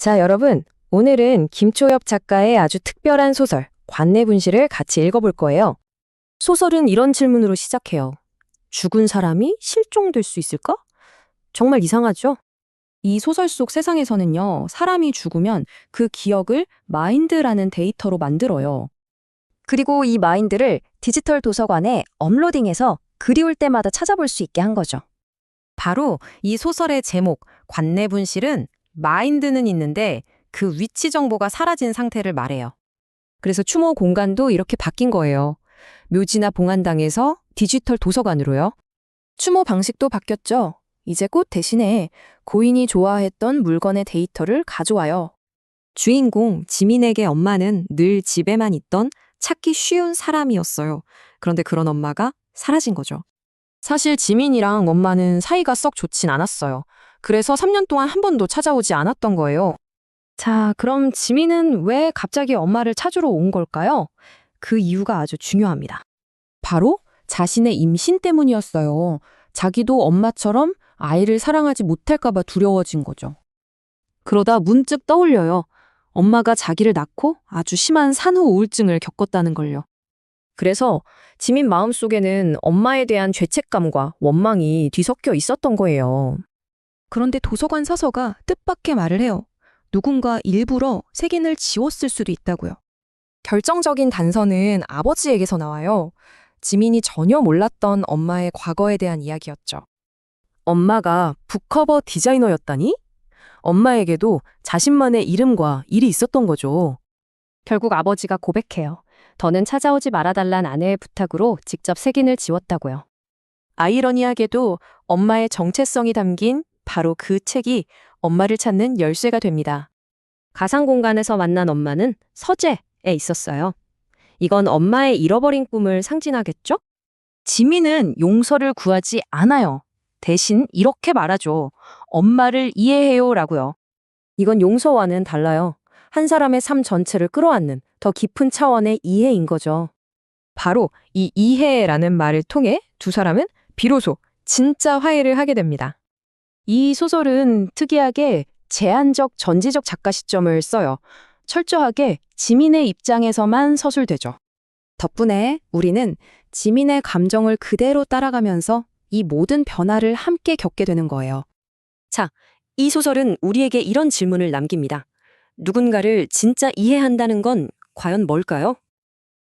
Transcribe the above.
자, 여러분. 오늘은 김초엽 작가의 아주 특별한 소설, 관내분실을 같이 읽어볼 거예요. 소설은 이런 질문으로 시작해요. 죽은 사람이 실종될 수 있을까? 정말 이상하죠? 이 소설 속 세상에서는요, 사람이 죽으면 그 기억을 마인드라는 데이터로 만들어요. 그리고 이 마인드를 디지털 도서관에 업로딩해서 그리울 때마다 찾아볼 수 있게 한 거죠. 바로 이 소설의 제목, 관내분실은 마인드는 있는데 그 위치 정보가 사라진 상태를 말해요. 그래서 추모 공간도 이렇게 바뀐 거예요. 묘지나 봉안당에서 디지털 도서관으로요. 추모 방식도 바뀌었죠. 이제 꽃 대신에 고인이 좋아했던 물건의 데이터를 가져와요. 주인공 지민에게 엄마는 늘 집에만 있던 찾기 쉬운 사람이었어요. 그런데 그런 엄마가 사라진 거죠. 사실 지민이랑 엄마는 사이가 썩 좋진 않았어요. 그래서 3년 동안 한 번도 찾아오지 않았던 거예요. 자, 그럼 지민은 왜 갑자기 엄마를 찾으러 온 걸까요? 그 이유가 아주 중요합니다. 바로 자신의 임신 때문이었어요. 자기도 엄마처럼 아이를 사랑하지 못할까봐 두려워진 거죠. 그러다 문득 떠올려요. 엄마가 자기를 낳고 아주 심한 산후 우울증을 겪었다는 걸요. 그래서 지민 마음속에는 엄마에 대한 죄책감과 원망이 뒤섞여 있었던 거예요. 그런데 도서관 서서가 뜻밖의 말을 해요. 누군가 일부러 색인을 지웠을 수도 있다고요. 결정적인 단서는 아버지에게서 나와요. 지민이 전혀 몰랐던 엄마의 과거에 대한 이야기였죠. 엄마가 북커버 디자이너였다니? 엄마에게도 자신만의 이름과 일이 있었던 거죠. 결국 아버지가 고백해요. 더는 찾아오지 말아달란 아내의 부탁으로 직접 색인을 지웠다고요. 아이러니하게도 엄마의 정체성이 담긴 바로 그 책이 엄마를 찾는 열쇠가 됩니다. 가상 공간에서 만난 엄마는 서재에 있었어요. 이건 엄마의 잃어버린 꿈을 상징하겠죠? 지민은 용서를 구하지 않아요. 대신 이렇게 말하죠. 엄마를 이해해요 라고요. 이건 용서와는 달라요. 한 사람의 삶 전체를 끌어안는 더 깊은 차원의 이해인 거죠. 바로 이 이해라는 말을 통해 두 사람은 비로소 진짜 화해를 하게 됩니다. 이 소설은 특이하게 제한적 전지적 작가 시점을 써요. 철저하게 지민의 입장에서만 서술되죠. 덕분에 우리는 지민의 감정을 그대로 따라가면서 이 모든 변화를 함께 겪게 되는 거예요. 이 소설은 우리에게 이런 질문을 남깁니다. 누군가를 진짜 이해한다는 건 과연 뭘까요?